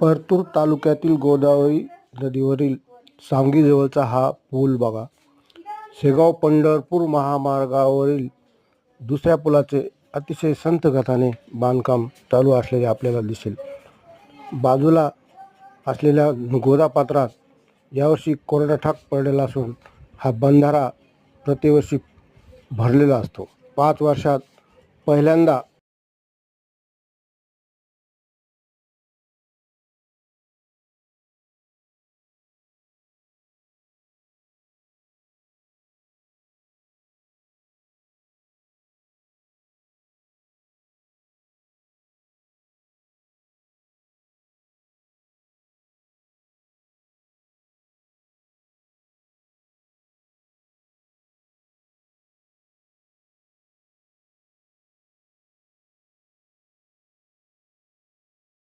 परतूर तालुक्यातील गोदावरी नदीवरील सांगलीजवळचा हा पूल बघा. शेगाव पंढरपूर महामार्गावरील दुसऱ्या पुलाचे अतिशय संथ बांधकाम चालू असलेले आपल्याला दिसेल. बाजूला असलेल्या गोदापात्रात यावर्षी कोरडा ठाक पडलेला असून हा बंधारा प्रतिवर्षी भरलेला असतो. पाच वर्षात पहिल्यांदा